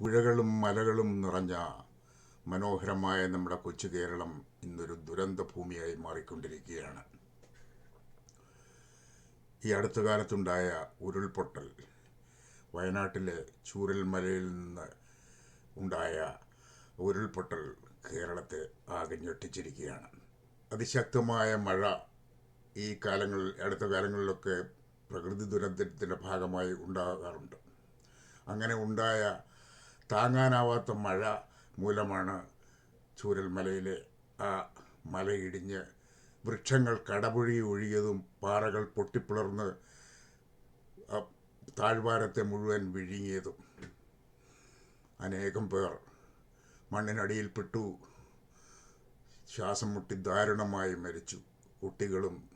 പുഴകളും മലകളും നിറഞ്ഞ മനോഹരമായ നമ്മുടെ കൊച്ചു കേരളം ഇന്നൊരു ദുരന്ത ഭൂമിയായി മാറിക്കൊണ്ടിരിക്കുകയാണ്. ഈ അടുത്ത കാലത്തുണ്ടായ ഉരുൾപൊട്ടൽ വയനാട്ടിലെ ചൂരൽമലയിൽ നിന്ന് ഉണ്ടായ ഉരുൾപൊട്ടൽ കേരളത്തെ ആകെ ഞെട്ടിച്ചിരിക്കുകയാണ്. അതിശക്തമായ മഴ ഈ കാലങ്ങളിൽ അടുത്ത കാലങ്ങളിലൊക്കെ പ്രകൃതി ദുരന്തത്തിന്റെ ഭാഗമായി ഉണ്ടാകാറുണ്ട്. അങ്ങനെ ഉണ്ടായ താങ്ങാനാവാത്ത മഴ മൂലമാണ് ചൂരൽമലയിലെ ആ മലയിടിഞ്ഞ് വൃക്ഷങ്ങൾ കടപുഴി ഒഴിയതും പാറകൾ പൊട്ടിപ്പിളർന്ന് താഴ്വാരത്തെ മുഴുവൻ വിഴുങ്ങിയതും. അനേകം പേർ മണ്ണിനടിയിൽപ്പെട്ടു. ശ്വാസം മുട്ടി ദാരുണമായി മരിച്ചു. കുട്ടികളും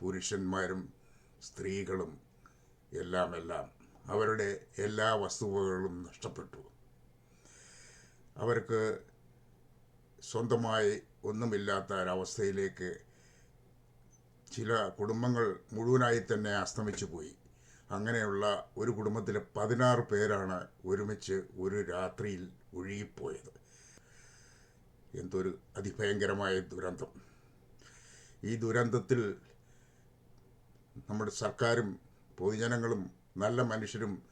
പുരുഷന്മാരും സ്ത്രീകളും എല്ലാം എല്ലാം അവരുടെ എല്ലാ വസ്തുവകളും നഷ്ടപ്പെട്ടു. അവർക്ക് സ്വന്തമായി ഒന്നുമില്ലാത്ത ഒരവസ്ഥയിലേക്ക് ചില കുടുംബങ്ങൾ മുഴുവനായി തന്നെ അസ്തമിച്ചു പോയി. അങ്ങനെയുള്ള ഒരു കുടുംബത്തിലെ പതിനാറ് പേരാണ് ഒരുമിച്ച് ഒരു രാത്രിയിൽ ഒഴുകിപ്പോയത്. എന്തൊരു അതിഭയങ്കരമായ ദുരന്തം. ഈ ദുരന്തത്തിൽ നമ്മുടെ സർക്കാരും പൊതുജനങ്ങളും നല്ല മനുഷ്യരും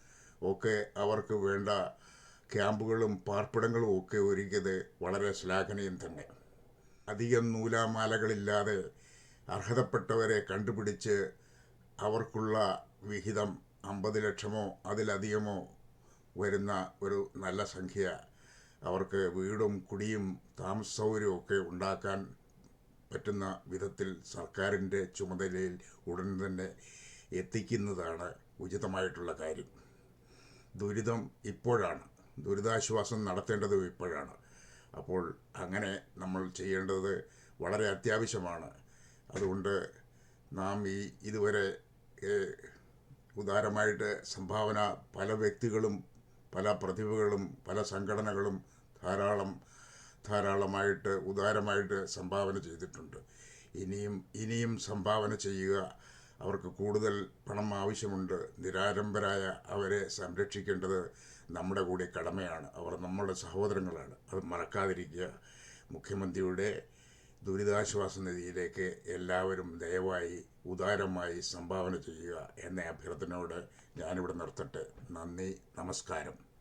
ഒക്കെ അവർക്ക് വേണ്ട ക്യാമ്പുകളും പാർപ്പിടങ്ങളും ഒക്കെ ഒരുക്കിയത് വളരെ ശ്ലാഘനീയം തന്നെ. അധികം നൂലാമാലകളില്ലാതെ അർഹതപ്പെട്ടവരെ കണ്ടുപിടിച്ച് അവർക്കുള്ള വിഹിതം അമ്പത് ലക്ഷമോ അതിലധികമോ വരുന്ന ഒരു നല്ല സംഖ്യ അവർക്ക് വീടും കുടിയും താമസ സൗകര്യവും ഒക്കെ ഉണ്ടാക്കാൻ പറ്റുന്ന വിധത്തിൽ സർക്കാരിന്റെ ചുമതലയിൽ ഉടൻ തന്നെ എത്തിക്കുന്നതാണ് ഉചിതമായിട്ടുള്ള കാര്യം. ദുരിതം ഇപ്പോഴാണ്. ദുരിതാശ്വാസം നടത്തേണ്ടതും ഇപ്പോഴാണ്. അപ്പോൾ അങ്ങനെ നമ്മൾ ചെയ്യേണ്ടത് വളരെ അത്യാവശ്യമാണ്. അതുകൊണ്ട് നാം ഈ ഇതുവരെ ഉദാരമായിട്ട് സംഭാവന പല വ്യക്തികളും പല പ്രതിഭകളും പല സംഘടനകളും ധാരാളം ധാരാളമായിട്ട് ഉദാരമായിട്ട് സംഭാവന ചെയ്തിട്ടുണ്ട്. ഇനിയും ഇനിയും സംഭാവന ചെയ്യുക അവർക്ക് കൂടുതൽ പണം ആവശ്യമുണ്ട്. നിരാരംഭരായ അവരെ സംരക്ഷിക്കേണ്ടത് നമ്മുടെ കൂടി കടമയാണ്. അവർ നമ്മുടെ സഹോദരങ്ങളാണ്. അത് മറക്കാതിരിക്കുക. മുഖ്യമന്ത്രിയുടെ ദുരിതാശ്വാസ നിധിയിലേക്ക് എല്ലാവരും ദയവായി ഉദാരമായി സംഭാവന ചെയ്യുക എന്ന അഭ്യർത്ഥനയോട് ഞാനിവിടെ നിർത്തട്ടെ. നന്ദി. നമസ്കാരം.